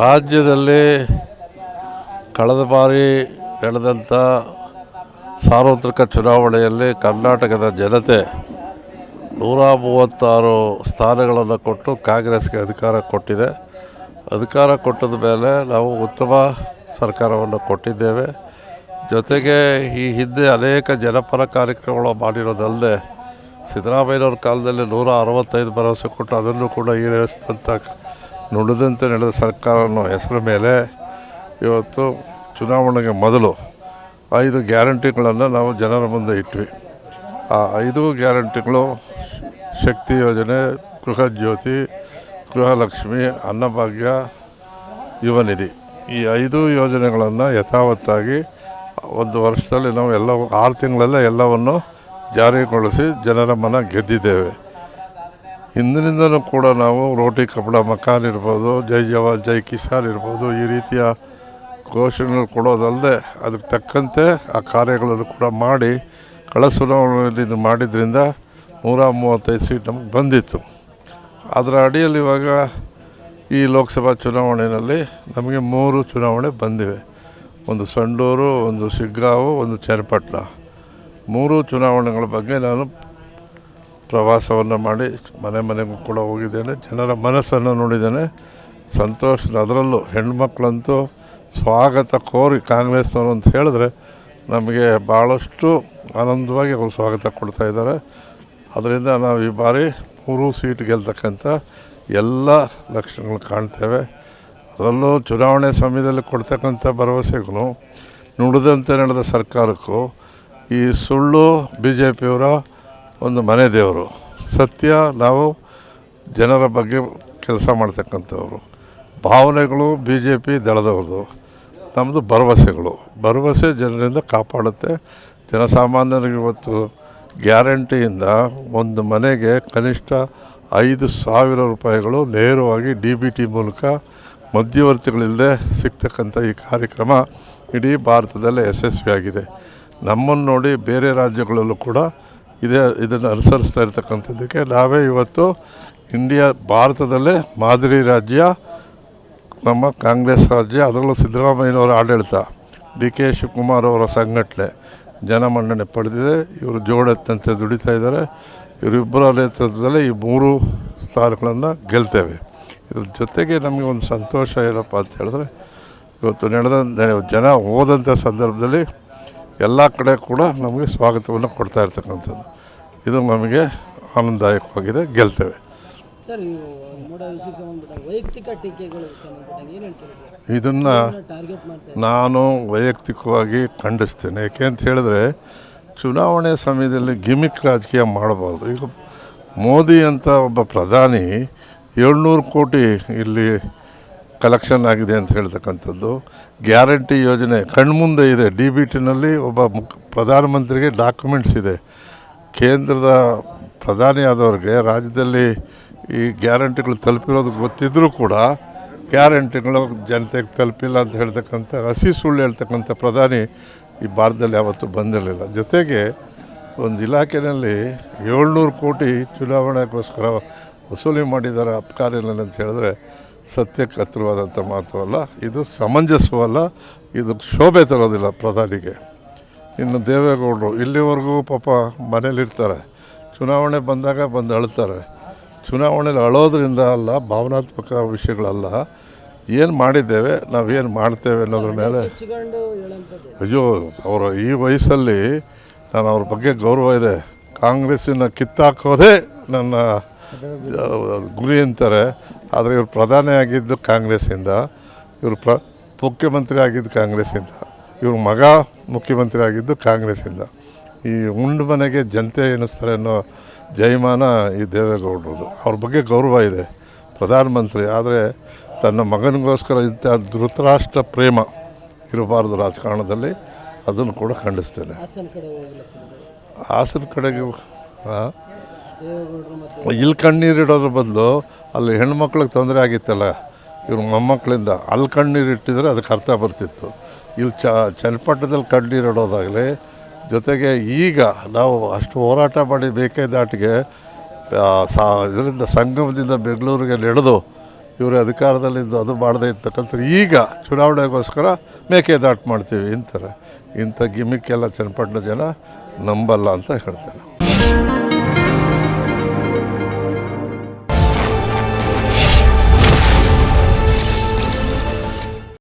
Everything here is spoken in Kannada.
ರಾಜ್ಯದಲ್ಲಿ ಕಳೆದ ಬಾರಿ ನಡೆದಂಥ ಸಾರ್ವತ್ರಿಕ ಚುನಾವಣೆಯಲ್ಲಿ ಕರ್ನಾಟಕದ ಜನತೆ ನೂರ ಮೂವತ್ತಾರು ಸ್ಥಾನಗಳನ್ನು ಕೊಟ್ಟು ಕಾಂಗ್ರೆಸ್ಗೆ ಅಧಿಕಾರ ಕೊಟ್ಟಿದೆ. ಅಧಿಕಾರ ಕೊಟ್ಟದ ಮೇಲೆ ನಾವು ಉತ್ತಮ ಸರ್ಕಾರವನ್ನು ಕೊಟ್ಟಿದ್ದೇವೆ. ಜೊತೆಗೆ ಈ ಹಿಂದೆ ಅನೇಕ ಜನಪರ ಕಾರ್ಯಕ್ರಮಗಳು ಮಾಡಿರೋದಲ್ಲದೆ ಸಿದ್ದರಾಮಯ್ಯನವ್ರ ಕಾಲದಲ್ಲಿ ನೂರ ಅರವತ್ತೈದು ಭರವಸೆ ಕೊಟ್ಟು ಅದನ್ನು ಕೂಡ ಈಡೇರಿಸಿದಂಥ ನುಡಿದಂತೆ ನಡೆದ ಸರ್ಕಾರ ಅನ್ನೋ ಹೆಸರ ಮೇಲೆ ಇವತ್ತು ಚುನಾವಣೆಗೆ ಮೊದಲು ಐದು ಗ್ಯಾರಂಟಿಗಳನ್ನು ನಾವು ಜನರ ಮುಂದೆ ಇಟ್ವಿ. ಆ ಐದು ಗ್ಯಾರಂಟಿಗಳು ಶಕ್ತಿ ಯೋಜನೆ, ಗೃಹ ಜ್ಯೋತಿ ಗೃಹಲಕ್ಷ್ಮಿ ಅನ್ನಭಾಗ್ಯ, ಯುವ ನಿಧಿ. ಈ ಐದು ಯೋಜನೆಗಳನ್ನು ಯಥಾವತ್ತಾಗಿ ಒಂದು ವರ್ಷದಲ್ಲಿ ನಾವು ಎಲ್ಲ ಆರು ತಿಂಗಳಲ್ಲೇ ಎಲ್ಲವನ್ನು ಜಾರಿಗೊಳಿಸಿ ಜನರ ಮನ ಗೆದ್ದಿದ್ದೇವೆ. ಹಿಂದಿನಿಂದಲೂ ಕೂಡ ನಾವು ರೋಟಿ ಕಪಡ ಮಕಾನ್ ಇರ್ಬೋದು, ಜೈ ಜವಾನ್, ಜೈ ಕಿಸಾನ್ ಇರ್ಬೋದು, ಈ ರೀತಿಯ ಘೋಷಣೆಗಳು ಕೊಡೋದಲ್ಲದೆ ಅದಕ್ಕೆ ತಕ್ಕಂತೆ ಆ ಕಾರ್ಯಗಳನ್ನು ಕೂಡ ಮಾಡಿ ಕಳೆದ ಇದು ಮಾಡಿದ್ರಿಂದ ನೂರ ಮೂವತ್ತೈದು ಸೀಟ್ ನಮಗೆ ಬಂದಿತ್ತು. ಅದರ ಅಡಿಯಲ್ಲಿ ಇವಾಗ ಈ ಲೋಕಸಭಾ ಚುನಾವಣೆಯಲ್ಲಿ ನಮಗೆ ಮೂರು ಚುನಾವಣೆ ಬಂದಿವೆ. ಒಂದು ಸಂಡೂರು, ಒಂದು ಸಿಗ್ಗಾವು, ಒಂದು ಚನ್ನಪಟ್ಟಣ. ಮೂರು ಚುನಾವಣೆಗಳ ಬಗ್ಗೆ ನಾನು ಪ್ರವಾಸವನ್ನು ಮಾಡಿ ಮನೆ ಮನೆಗೂ ಕೂಡ ಹೋಗಿದ್ದೇನೆ. ಜನರ ಮನಸ್ಸನ್ನು ನೋಡಿದ್ದೇನೆ. ಸಂತೋಷ, ಅದರಲ್ಲೂ ಹೆಣ್ಮಕ್ಳಂತೂ ಸ್ವಾಗತ ಕೋರಿ ಕಾಂಗ್ರೆಸ್ನವರು ಅಂತ ಹೇಳಿದ್ರೆ ನಮಗೆ ಭಾಳಷ್ಟು ಆನಂದವಾಗಿ ಅವರು ಸ್ವಾಗತ ಕೊಡ್ತಾ ಇದ್ದಾರೆ. ಅದರಿಂದ ನಾವು ಈ ಬಾರಿ ಮೂರು ಸೀಟ್ ಗೆಲ್ತಕ್ಕಂಥ ಎಲ್ಲ ಲಕ್ಷಣಗಳು ಕಾಣ್ತೇವೆ. ಅದರಲ್ಲೂ ಚುನಾವಣೆ ಸಮಯದಲ್ಲಿ ಕೊಡ್ತಕ್ಕಂಥ ಭರವಸೆಗೂ ನುಡಿದಂತೆ ನಡೆದ ಸರ್ಕಾರಕ್ಕೂ, ಈ ಸುಳ್ಳು ಬಿ ಜೆ ಪಿಯವರ ಒಂದು ಮನೆ ದೇವರು. ಸತ್ಯ, ನಾವು ಜನರ ಬಗ್ಗೆ ಕೆಲಸ ಮಾಡ್ತಕ್ಕಂಥವ್ರು. ಭಾವನೆಗಳು ಬಿ ಜೆ ಪಿ ದಳದವ್ರದ್ದು. ನಮ್ಮದು ಭರವಸೆಗಳು. ಭರವಸೆ ಜನರಿಂದ ಕಾಪಾಡುತ್ತೆ. ಜನಸಾಮಾನ್ಯರಿಗೆ ಇವತ್ತು ಗ್ಯಾರಂಟಿಯಿಂದ ಒಂದು ಮನೆಗೆ ಕನಿಷ್ಠ ಐದು ಸಾವಿರ ರೂಪಾಯಿಗಳು ನೇರವಾಗಿ ಡಿ ಬಿ ಟಿ ಮೂಲಕ ಮಧ್ಯವರ್ತಿಗಳಿಲ್ಲದೆ ಸಿಗ್ತಕ್ಕಂಥ ಈ ಕಾರ್ಯಕ್ರಮ ಇಡೀ ಭಾರತದಲ್ಲೇ ಯಶಸ್ವಿಯಾಗಿದೆ. ನಮ್ಮನ್ನು ನೋಡಿ ಬೇರೆ ರಾಜ್ಯಗಳಲ್ಲೂ ಕೂಡ ಇದೇ ಇದನ್ನು ಅನುಸರಿಸ್ತಾ ಇರ್ತಕ್ಕಂಥದ್ದಕ್ಕೆ ನಾವೇ ಇವತ್ತು ಇಂಡಿಯಾ ಭಾರತದಲ್ಲೇ ಮಾದರಿ ರಾಜ್ಯ, ನಮ್ಮ ಕಾಂಗ್ರೆಸ್ ರಾಜ್ಯ, ಅದರಲ್ಲೂ ಸಿದ್ದರಾಮಯ್ಯನವರ ಆಡಳಿತ, ಡಿ ಕೆ ಶಿವಕುಮಾರ್ ಅವರ ಸಂಘಟನೆ ಜನಮನ್ನಣೆ ಪಡೆದಿದೆ. ಇವರು ಜೋಡೆತ್ತಂತೆ ದುಡಿತಾ ಇದ್ದಾರೆ. ಇವರಿಬ್ಬರ ನೇತೃತ್ವದಲ್ಲಿ ಈ ಮೂರು ಸ್ಥಾನಗಳನ್ನು ಗೆಲ್ತೇವೆ. ಇದ್ರ ಜೊತೆಗೆ ನಮಗೆ ಒಂದು ಸಂತೋಷ ಏನಪ್ಪ ಅಂತ ಹೇಳಿದ್ರೆ, ಇವತ್ತು ನಡೆದ ಜನ ಹೋದಂಥ ಸಂದರ್ಭದಲ್ಲಿ ಎಲ್ಲ ಕಡೆ ಕೂಡ ನಮಗೆ ಸ್ವಾಗತವನ್ನು ಕೊಡ್ತಾ ಇರ್ತಕ್ಕಂಥದ್ದು. ಇದು ನಮಗೆ ಆನಂದದಾಯಕವಾಗಿದೆ ಗೆಲ್ತೇವೆ. ಇದನ್ನು ನಾನು ವೈಯಕ್ತಿಕವಾಗಿ ಖಂಡಿಸ್ತೇನೆ. ಯಾಕೆ ಅಂತ ಹೇಳಿದ್ರೆ ಚುನಾವಣೆ ಸಮಯದಲ್ಲಿ ಗಿಮಿಕ್ ರಾಜಕೀಯ ಮಾಡಬಾರ್ದು. ಈಗ ಮೋದಿ ಅಂತ ಒಬ್ಬ ಪ್ರಧಾನಿ ಏಳ್ನೂರು ಕೋಟಿ ಇಲ್ಲಿ ಕಲೆಕ್ಷನ್ ಆಗಿದೆ ಅಂತ ಹೇಳ್ತಕ್ಕಂಥದ್ದು. ಗ್ಯಾರಂಟಿ ಯೋಜನೆ ಕಣ್ಮುಂದೆ ಇದೆ. ಡಿ ಬಿ ಟಿನಲ್ಲಿ ಒಬ್ಬ ಮುಖ್ ಪ್ರಧಾನಮಂತ್ರಿಗೆ ಡಾಕ್ಯುಮೆಂಟ್ಸ್ ಇದೆ. ಕೇಂದ್ರದ ಪ್ರಧಾನಿ ಆದವ್ರಿಗೆ ರಾಜ್ಯದಲ್ಲಿ ಈ ಗ್ಯಾರಂಟಿಗಳು ತಲುಪಿರೋದು ಗೊತ್ತಿದ್ದರೂ ಕೂಡ ಗ್ಯಾರಂಟಿಗಳು ಜನತೆಗೆ ತಲುಪಿಲ್ಲ ಅಂತ ಹೇಳ್ತಕ್ಕಂಥ ಹಸಿ ಸುಳ್ಳು ಹೇಳ್ತಕ್ಕಂಥ ಪ್ರಧಾನಿ ಈ ಭಾರತದಲ್ಲಿ ಯಾವತ್ತೂ ಬಂದಿರಲಿಲ್ಲ. ಜೊತೆಗೆ ಒಂದು ಇಲಾಖೆಯಲ್ಲಿ ಏಳ್ನೂರು ಕೋಟಿ ಚುನಾವಣೆಗೋಸ್ಕರ ವಸೂಲಿ ಮಾಡಿದ್ದಾರೆ ಅಬ್ಕಾರಿನಲ್ಲಿ ಅಂತ ಹೇಳಿದ್ರೆ ಸತ್ಯಕ್ಕೆ ಹತ್ತಿರವಾದಂಥ ಮಾತು ಅಲ್ಲ ಇದು ಸಮಂಜಸವಲ್ಲ ಇದು ಶೋಭೆ ತರೋದಿಲ್ಲ ಪ್ರಧಾನಿಗೆ. ಇನ್ನು ದೇವೇಗೌಡರು ಇಲ್ಲಿವರೆಗೂ ಪಾಪ ಮನೇಲಿರ್ತಾರೆ. ಚುನಾವಣೆ ಬಂದಾಗ ಬಂದು ಅಳ್ತಾರೆ. ಚುನಾವಣೆಯಲ್ಲಿ ಅಳೋದ್ರಿಂದ ಅಲ್ಲ ಭಾವನಾತ್ಮಕ ವಿಷಯಗಳಲ್ಲ. ಏನು ಮಾಡಿದ್ದೇವೆ ನಾವೇನು ಮಾಡ್ತೇವೆ ಅನ್ನೋದ್ರ ಮೇಲೆ ಅಯ್ಯೋ ಅವರ ಈ ವಯಸ್ಸಲ್ಲಿ ನಾನು ಅವ್ರ ಬಗ್ಗೆ ಗೌರವ ಇದೆ. ಕಾಂಗ್ರೆಸ್ಸಿನ ಕಿತ್ತಾಕೋದೇ ನನ್ನ ಗುರಿ ಅಂತಾರೆ. ಆದರೆ ಇವರು ಪ್ರಧಾನಿ ಆಗಿದ್ದು ಕಾಂಗ್ರೆಸ್ಸಿಂದ ಇವರು ಪ್ರ ಮುಖ್ಯಮಂತ್ರಿ ಆಗಿದ್ದು ಕಾಂಗ್ರೆಸ್ಸಿಂದ ಇವ್ರ ಮಗ ಮುಖ್ಯಮಂತ್ರಿ ಆಗಿದ್ದು ಕಾಂಗ್ರೆಸ್ಸಿಂದ. ಈ ಉಂಡು ಮನೆಗೆ ಜನತೆ ಎಣಿಸ್ತಾರೆ ಅನ್ನೋ ಜಯಮಾನ ಈ ದೇವೇಗೌಡರದು ಅವ್ರ ಬಗ್ಗೆ ಗೌರವ ಇದೆ ಪ್ರಧಾನಮಂತ್ರಿ. ಆದರೆ ತನ್ನ ಮಗನಿಗೋಸ್ಕರ ಇಂಥ ಧೃತರಾಷ್ಟ್ರ ಪ್ರೇಮ ಇರಬಾರ್ದು ರಾಜಕಾರಣದಲ್ಲಿ ಅದನ್ನು ಕೂಡ ಖಂಡಿಸ್ತೇನೆ. ಹಾಸನ ಕಡೆಗೆ ಮತ್ತು ಇಲ್ಲಿ ಕಣ್ಣೀರು ಇಡೋದ್ರ ಬದಲು ಅಲ್ಲಿ ಹೆಣ್ಮಕ್ಳಿಗೆ ತೊಂದರೆ ಆಗಿತ್ತಲ್ಲ, ಇವ್ರ ಮೊಮ್ಮಕ್ಕಳಿಂದ ಅಲ್ಲಿ ಕಣ್ಣೀರು ಇಟ್ಟಿದ್ರೆ ಅದಕ್ಕೆ ಅರ್ಥ ಬರ್ತಿತ್ತು. ಇಲ್ಲಿ ಚ ಚನ್ನಪಟ್ಟಣದಲ್ಲಿ ಕಣ್ಣೀರು ಇಡೋದಾಗಲಿ, ಜೊತೆಗೆ ಈಗ ನಾವು ಅಷ್ಟು ಹೋರಾಟ ಮಾಡಿ ಬೇಕೇ ದಾಟಿಗೆ ಸಾ, ಇದರಿಂದ ಸಂಗಮದಿಂದ ಬೆಂಗಳೂರಿಗೆ ನಡೆದು ಇವರು ಅಧಿಕಾರದಲ್ಲಿದ್ದು ಅದು ಮಾಡದೇ ಇರ್ತಕ್ಕಂಥ ಈಗ ಚುನಾವಣೆಗೋಸ್ಕರ ಮೇಕೆದಾಟು ಮಾಡ್ತೀವಿ ಅಂತಾರೆ ಇಂಥ ಗಿಮಿಕ್ಕೆಲ್ಲ ಚನ್ನಪಟ್ಟಣ ಜನ ನಂಬಲ್ಲ ಅಂತ ಹೇಳ್ತೇನೆ.